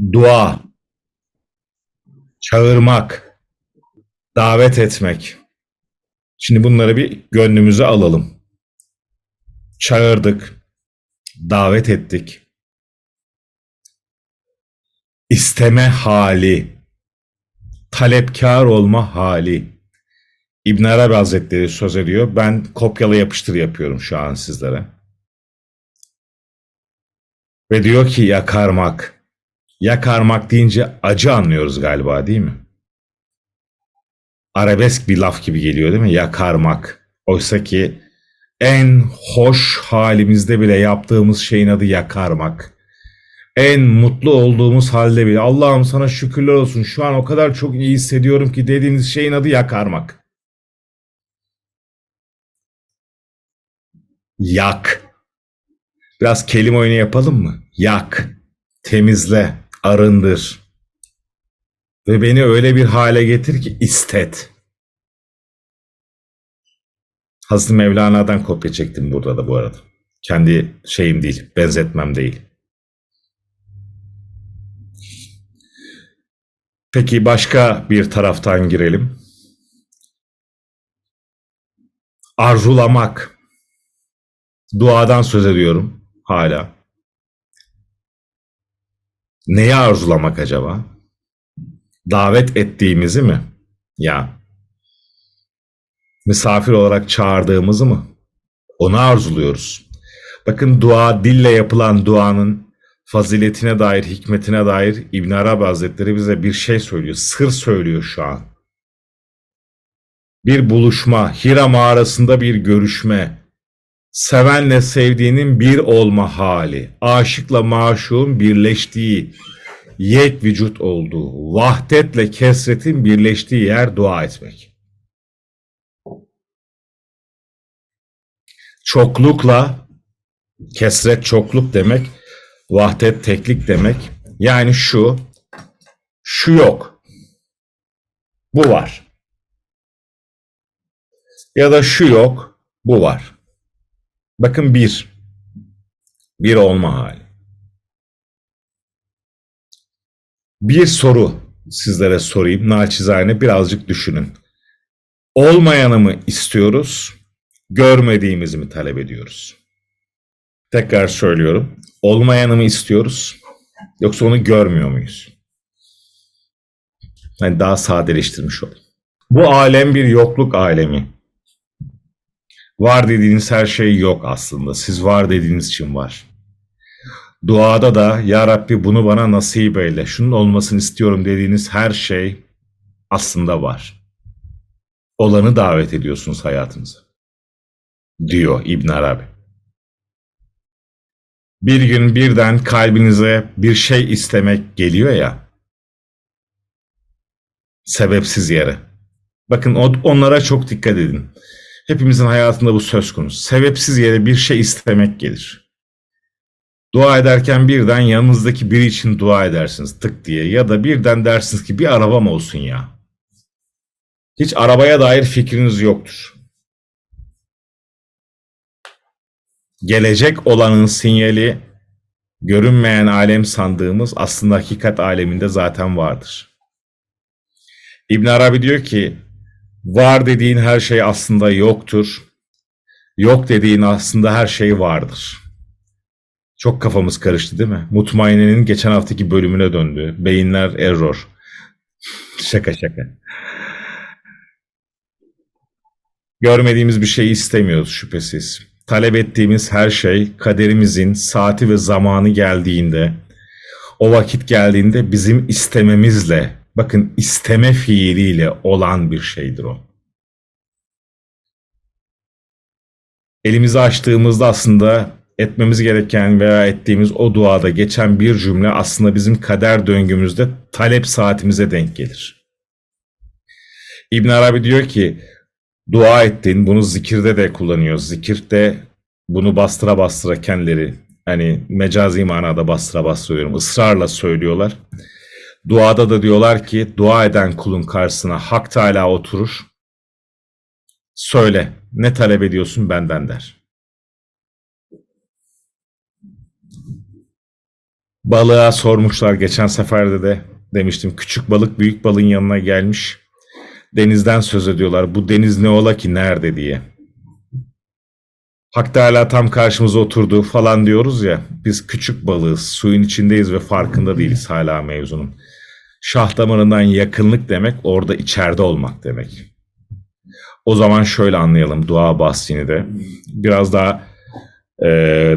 Dua, çağırmak, davet etmek. Şimdi bunları bir gönlümüze alalım. Çağırdık, davet ettik. İsteme hali, talepkar olma hali. İbn Arabi Hazretleri söz ediyor. Ben kopyala yapıştır yapıyorum şu an sizlere. Ve diyor ki yakarmak. Yakarmak deyince acı anlıyoruz galiba değil mi? Arabesk bir laf gibi geliyor değil mi? Yakarmak. Oysa ki en hoş halimizde bile yaptığımız şeyin adı yakarmak. En mutlu olduğumuz halde bile Allah'ım sana şükürler olsun şu an o kadar çok iyi hissediyorum ki dediğimiz şeyin adı yakarmak. Yak. Biraz kelime oyunu yapalım mı? Yak, temizle, arındır. Ve beni öyle bir hale getir ki istet. Hazreti Mevlana'dan kopya çektim burada da bu arada. Kendi şeyim değil, benzetmem değil. Peki başka bir taraftan girelim. Arzulamak. Duadan söz ediyorum hala. Neyi arzulamak acaba? Davet ettiğimizi mi? Ya. Misafir olarak çağırdığımızı mı? Onu arzuluyoruz. Bakın dua, dille yapılan duanın faziletine dair, hikmetine dair İbn Arabi Hazretleri bize bir şey söylüyor. Sır söylüyor şu an. Bir buluşma, Hira mağarasında bir görüşme, sevenle sevdiğinin bir olma hali, aşıkla maşuğun birleştiği, yek vücut olduğu, vahdetle kesretin birleştiği yer dua etmek. Çoklukla, kesret çokluk demek, vahdet teklik demek. Yani şu, şu yok, bu var. Ya da şu yok, bu var. Bakın bir. Bir olma hali. Bir soru sizlere sorayım. Naçizane birazcık düşünün. Olmayanı mı istiyoruz, görmediğimizi mi talep ediyoruz? Tekrar söylüyorum. Olmayanı mı istiyoruz, yoksa onu görmüyor muyuz? Yani daha sadeleştirmiş olayım. Bu alem bir yokluk alemi. Var dediğiniz her şey yok aslında. Siz var dediğiniz için var. Duada da Ya Rabbi bunu bana nasip eyle, şunun olmasını istiyorum dediğiniz her şey aslında var. Olanı davet ediyorsunuz hayatınıza. Diyor İbn Arabi. Bir gün birden kalbinize bir şey istemek geliyor ya. Sebepsiz yere. Bakın onlara çok dikkat edin. Hepimizin hayatında bu söz konusu. Sebepsiz yere bir şey istemek gelir. Dua ederken birden yanınızdaki biri için dua edersiniz tık diye ya da birden dersiniz ki bir arabam olsun ya. Hiç arabaya dair fikriniz yoktur. Gelecek olanın sinyali görünmeyen alem sandığımız aslında hakikat aleminde zaten vardır. İbn Arabi diyor ki Var dediğin her şey aslında yoktur. Yok dediğin aslında her şey vardır. Çok kafamız karıştı değil mi? Mutmaine'nin geçen haftaki bölümüne döndü. Beyinler error. şaka şaka. Görmediğimiz bir şey istemiyoruz şüphesiz. Talep ettiğimiz her şey kaderimizin saati ve zamanı geldiğinde, o vakit geldiğinde bizim istememizle Bakın isteme fiiliyle olan bir şeydir o. Elimizi açtığımızda aslında etmemiz gereken veya ettiğimiz o duada geçen bir cümle aslında bizim kader döngümüzde talep saatimize denk gelir. İbn Arabi diyor ki dua ettin bunu zikirde de kullanıyor. Zikirde bunu bastıra bastıra kendileri hani mecazi manada bastıra bastırıyorum ısrarla söylüyorlar. Duada da diyorlar ki dua eden kulun karşısına Hak Teala oturur. Söyle ne talep ediyorsun benden der. Balığa sormuşlar geçen seferde de demiştim küçük balık büyük balığın yanına gelmiş. Denizden söz ediyorlar. Bu deniz ne ola ki nerede diye. Hak Teala tam karşımıza oturdu falan diyoruz ya. Biz küçük balığız, suyun içindeyiz ve farkında değiliz hala mevzunun. Şah damarından yakınlık demek orada içeride olmak demek. O zaman şöyle anlayalım dua bahsini de. Biraz daha e,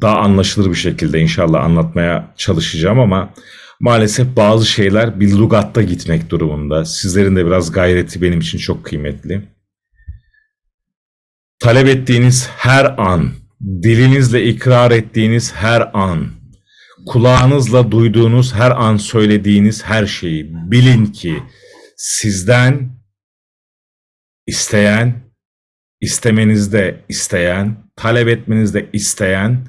daha anlaşılır bir şekilde inşallah anlatmaya çalışacağım ama maalesef bazı şeyler bir lugatta gitmek durumunda. Sizlerin de biraz gayreti benim için çok kıymetli. Talep ettiğiniz her an, dilinizle ikrar ettiğiniz her an, kulağınızla duyduğunuz her an söylediğiniz her şeyi bilin ki sizden isteyen, istemenizde isteyen, talep etmenizde isteyen,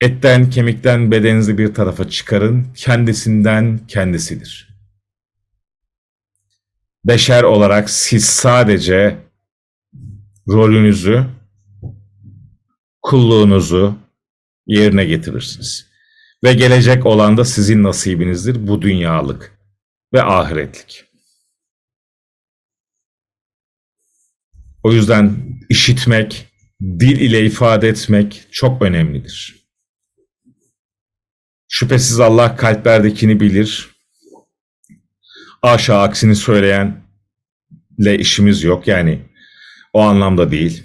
etten kemikten bedeninizi bir tarafa çıkarın, kendisinden kendisidir. Beşer olarak siz sadece rolünüzü, kulluğunuzu yerine getirirsiniz. Ve gelecek olan da sizin nasibinizdir bu dünyalık ve ahiretlik. O yüzden işitmek, dil ile ifade etmek çok önemlidir. Şüphesiz Allah kalplerdekini bilir. Aşağı aksini söyleyenle işimiz yok. Yani o anlamda değil.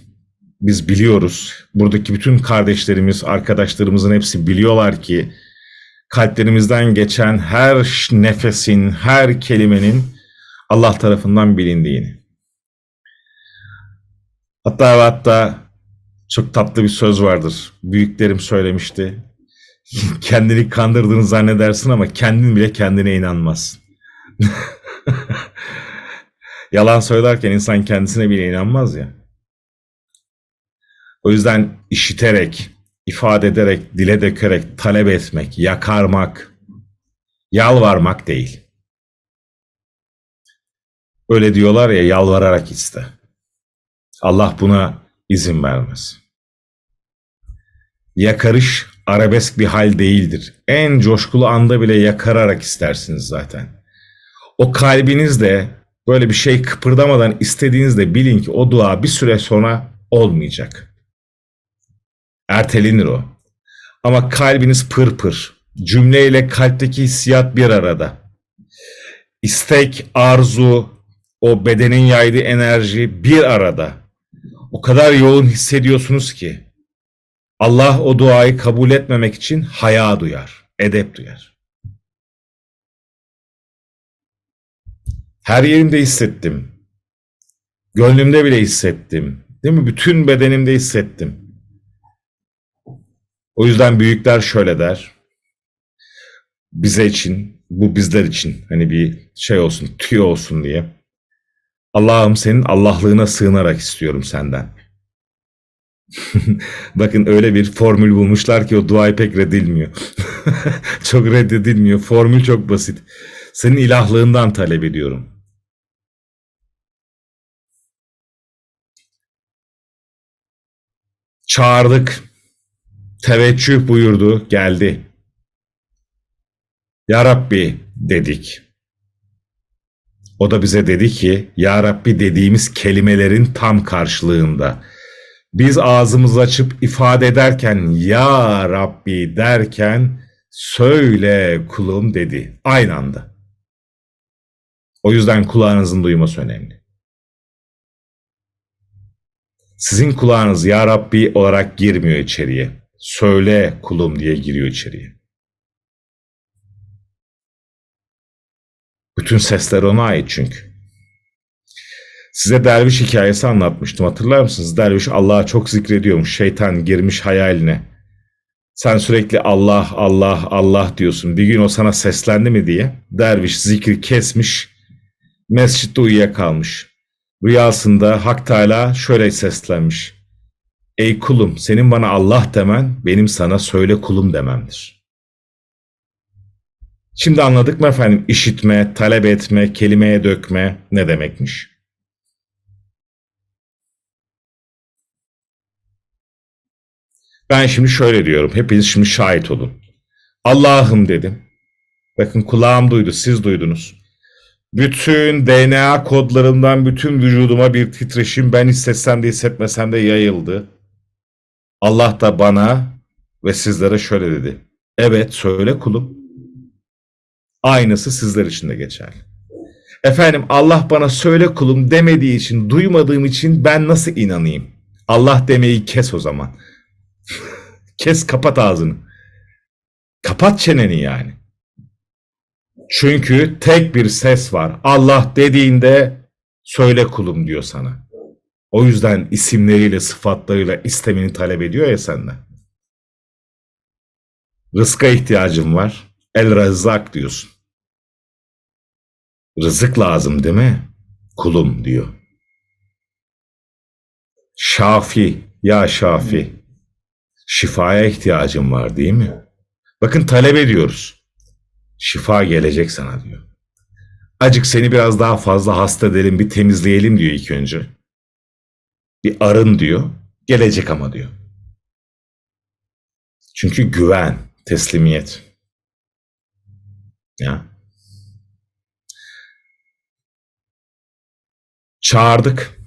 Biz biliyoruz. Buradaki bütün kardeşlerimiz, arkadaşlarımızın hepsi biliyorlar ki kalplerimizden geçen her nefesin, her kelimenin Allah tarafından bilindiğini. Hatta ve hatta çok tatlı bir söz vardır. Büyüklerim söylemişti. Kendini kandırdığını zannedersin ama kendin bile kendine inanmaz. Yalan söylerken insan kendisine bile inanmaz ya. O yüzden işiterek, ifade ederek, dile dökerek, talep etmek, yakarmak, yalvarmak değil. Öyle diyorlar ya yalvararak iste. Allah buna izin vermez. Yakarış arabesk bir hal değildir. En coşkulu anda bile yakararak istersiniz zaten. O kalbinizde böyle bir şey kıpırdamadan istediğinizde bilin ki o dua bir süre sonra olmayacak. Ertelenir o. Ama kalbiniz pır pır. Cümleyle kalpteki hissiyat bir arada. İstek, arzu, o bedenin yaydığı enerji bir arada. O kadar yoğun hissediyorsunuz ki Allah o duayı kabul etmemek için haya duyar, edep duyar. Her yerimde hissettim. Gönlümde bile hissettim. Değil mi? Bütün bedenimde hissettim. O yüzden büyükler şöyle der. Bize için, bu bizler için hani bir şey olsun, tüy olsun diye. Allah'ım senin Allahlığına sığınarak istiyorum senden. Bakın öyle bir formül bulmuşlar ki o dua pek reddedilmiyor. çok reddedilmiyor. Formül çok basit. Senin ilahlığından talep ediyorum. Çağırdık. Teveccüh buyurdu, geldi. Ya Rabbi dedik. O da bize dedi ki, Ya Rabbi dediğimiz kelimelerin tam karşılığında. Biz ağzımızı açıp ifade ederken, Ya Rabbi derken, söyle kulum dedi. Aynı anda. O yüzden kulağınızın duyması önemli. Sizin kulağınız Ya Rabbi olarak girmiyor içeriye. Söyle kulum diye giriyor içeriye. Bütün sesler ona ait çünkü. Size derviş hikayesi anlatmıştım hatırlar mısınız? Derviş Allah'a çok zikrediyormuş. Şeytan girmiş hayaline. Sen sürekli Allah, Allah, Allah diyorsun. Bir gün o sana seslendi mi diye. Derviş zikri kesmiş. Mescitte uyuyakalmış. Rüyasında Hak Teala şöyle seslenmiş. Ey kulum senin bana Allah demen benim sana söyle kulum dememdir. Şimdi anladık mı efendim işitme, talep etme, kelimeye dökme ne demekmiş? Ben şimdi şöyle diyorum. Hepiniz şimdi şahit olun. Allah'ım dedim. Bakın kulağım duydu, siz duydunuz. Bütün DNA kodlarımdan bütün vücuduma bir titreşim ben hissetsem de hissetmesem de yayıldı. Allah da bana ve sizlere şöyle dedi. Evet söyle kulum. Aynısı sizler için de geçerli. Efendim Allah bana söyle kulum demediği için, duymadığım için ben nasıl inanayım? Allah demeyi kes o zaman. kes kapat ağzını. Kapat çeneni yani. Çünkü tek bir ses var. Allah dediğinde söyle kulum diyor sana. O yüzden isimleriyle, sıfatlarıyla istemini talep ediyor ya senden. Rızka ihtiyacım var. El Rezzak diyorsun. Rızık lazım değil mi? Kulum diyor. Şafi, ya Şafi. Şifaya ihtiyacım var değil mi? Bakın talep ediyoruz. Şifa gelecek sana diyor. Acık seni biraz daha fazla hasta edelim, bir temizleyelim diyor ilk önce. Bir arın diyor. Gelecek ama diyor. Çünkü güven, teslimiyet. Ya. Çağırdık.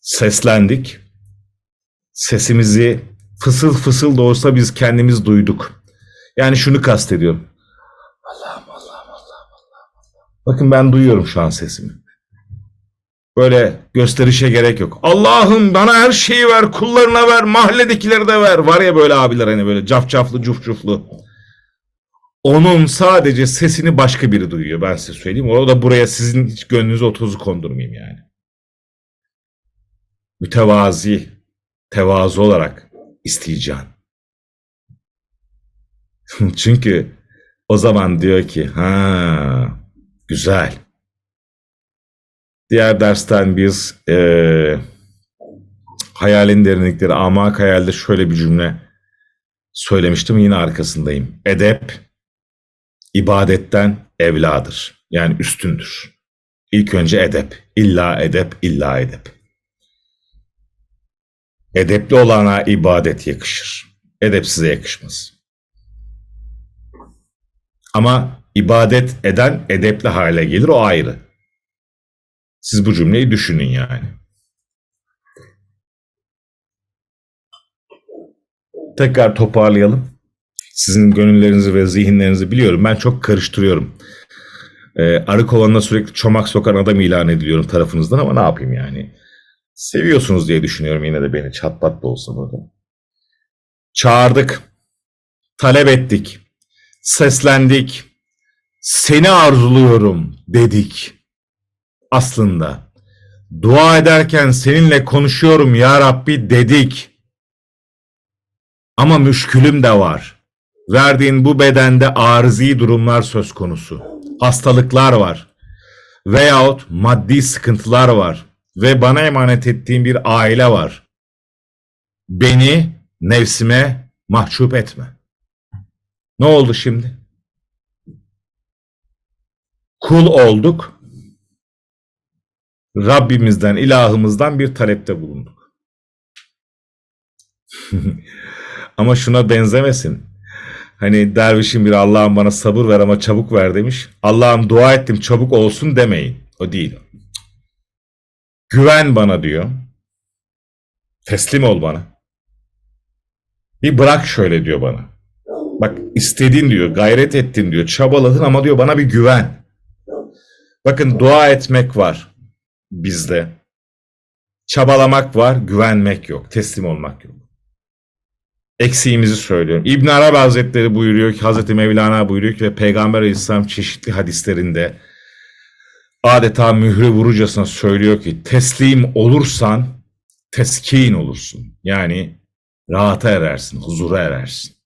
Seslendik. Sesimizi fısıl fısıl da olsa biz kendimiz duyduk. Yani şunu kastediyorum. Allah'ım Allah'ım Allah'ım Allah'ım. Bakın ben duyuyorum şu an sesimi. Böyle gösterişe gerek yok. Allah'ım bana her şeyi ver, kullarına ver, mahalledekileri de ver. Var ya böyle abiler hani böyle cafcaflı, cufcuflu. Onun sadece sesini başka biri duyuyor ben size söyleyeyim. O da buraya sizin hiç gönlünüze o tozu kondurmayayım yani. Mütevazi, tevazu olarak isteyeceğim. Çünkü o zaman diyor ki ha güzel. Diğer dersten biz eee hayalin derinlikleri, amak hayalde şöyle bir cümle söylemiştim yine arkasındayım. Edep ibadetten evladır. Yani üstündür. İlk önce edep. İlla edep, illa edep. Edepli olana ibadet yakışır. Edepsize yakışmaz. Ama ibadet eden edepli hale gelir o ayrı. Siz bu cümleyi düşünün yani. Tekrar toparlayalım. Sizin gönüllerinizi ve zihinlerinizi biliyorum. Ben çok karıştırıyorum. Ee, arı kovanına sürekli çomak sokan adam ilan ediliyorum tarafınızdan ama ne yapayım yani. Seviyorsunuz diye düşünüyorum yine de beni çatpat da olsa burada. Çağırdık. Talep ettik. Seslendik. Seni arzuluyorum dedik. Aslında dua ederken seninle konuşuyorum ya Rabbi dedik. Ama müşkülüm de var. Verdiğin bu bedende arızi durumlar söz konusu. Hastalıklar var. Veyahut maddi sıkıntılar var. Ve bana emanet ettiğin bir aile var. Beni nefsime mahcup etme. Ne oldu şimdi? Kul olduk. Rabbimizden, ilahımızdan bir talepte bulunduk. ama şuna benzemesin. Hani dervişin bir Allah'ım bana sabır ver ama çabuk ver demiş. Allah'ım dua ettim çabuk olsun demeyin. O değil. Güven bana diyor. Teslim ol bana. Bir bırak şöyle diyor bana. Bak istedin diyor, gayret ettin diyor, çabaladın ama diyor bana bir güven. Bakın dua etmek var bizde. Çabalamak var, güvenmek yok, teslim olmak yok. Eksiğimizi söylüyorum. İbn Arabi Hazretleri buyuruyor ki, Hazreti Mevlana buyuruyor ki ve Peygamber Aleyhisselam çeşitli hadislerinde adeta mührü vurucasına söylüyor ki teslim olursan teskin olursun. Yani rahata erersin, huzura erersin.